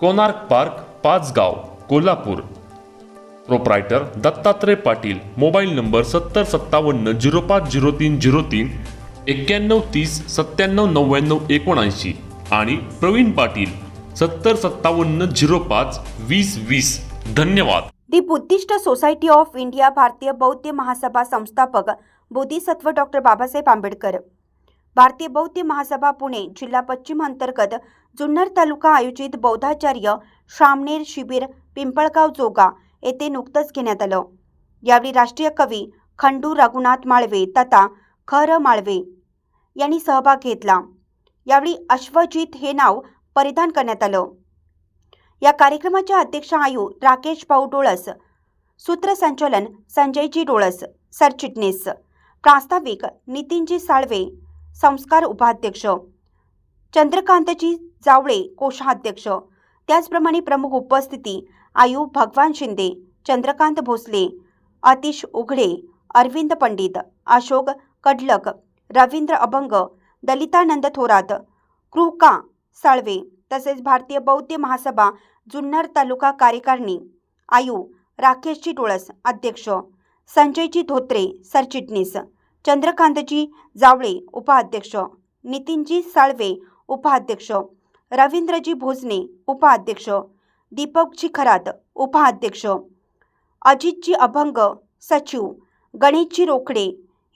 Konark park Pachgaon Kolhapur. Proprietor Dattatray Patil mobile number सत्तर सत्तावन्न zero पाच zero तीन झिरो तीन एक्क्याण्णव तीस सत्त्याण्णव नव्याण्णव एकोणऐंशी आणि प्रवीण पाटील सत्तर सत्तावन्न झिरो पाच वीस वीस. धन्यवाद. The Buddhist society of India Bharatiya Bauddha Mahasabha संस्थापक बोधिसत्व डॉक्टर बाबासाहेब आंबेडकर. भारतीय बौद्ध महासभा पुणे जिल्हा पश्चिम अंतर्गत जुन्नर तालुका आयोजित बौद्धाचार्य श्रामणेर शिबिर पिंपळगाव जोगा येथे नुकतंच घेण्यात आलं. यावेळी राष्ट्रीय कवी खंडू रघुनाथ माळवे तथा खर माळवे यांनी सहभाग घेतला. यावेळी अश्वजित हे नाव परिधान करण्यात आलं. या कार्यक्रमाच्या अध्यक्ष आयु राकेश भाऊ डोळस सूत्रसंचालन संजयजी डोळस सरचिटणीस प्रास्ताविक नितीनजी साळवे संस्कार उपाध्यक्ष. चंद्रकांतजी जावळे कोषाध्यक्ष. त्याचप्रमाणे प्रमुख उपस्थिती आयु भगवान शिंदे चंद्रकांत भोसले अतिश उघडे अरविंद पंडित अशोक कडलक रवींद्र अभंग दलितानंद थोरात कृका साळवे तसेच भारतीय बौद्ध महासभा जुन्नर तालुका कार्यकारिणी आयु राकेशजी डोळस अध्यक्ष संजयजी धोत्रे सरचिटणीस चंद्रकांतजी जावळे उपाध्यक्ष. नितीनजी साळवे उपाध्यक्ष. रवींद्रजी भोजने उपाध्यक्ष. दीपकजी खरात उपाध्यक्ष. अजितजी अभंग सचिव. गणेशजी रोकडे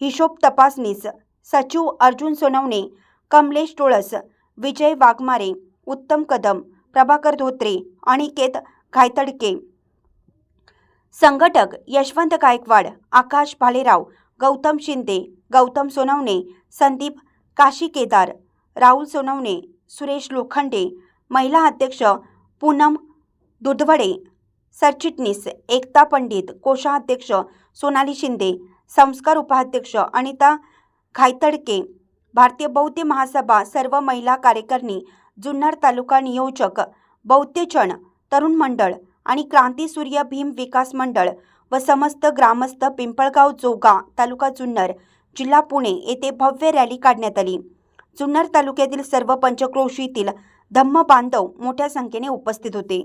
हिशोब तपासनीस सचिव अर्जुन सोनवणे कमलेश टोळस विजय वाघमारे उत्तम कदम प्रभाकर धोत्रे अनिकेत घायतडके. संघटक यशवंत गायकवाड आकाश भालेराव गौतम शिंदे गौतम सोनवणे संदीप काशी केदार राहुल सोनवणे सुरेश लोखंडे महिला अध्यक्ष पूनम दुधवडे सरचिटणीस एकता पंडित कोषाध्यक्ष सोनाली शिंदे संस्कार उपाध्यक्ष अनिता घायतडके भारतीय बौद्ध महासभा सर्व महिला कार्यकारिणी जुन्नर तालुका नियोजक बौद्धजन तरुण मंडळ आणि क्रांती सूर्य भीम विकास मंडळ व समस्त ग्रामस्थ पिंपळगाव जोगा तालुका जुन्नर जिल्हा पुणे येथे भव्य रॅली काढण्यात आली. जुन्नर तालुक्यातील सर्व पंचक्रोशीतील धम्म बांधव मोठ्या संख्येने उपस्थित होते.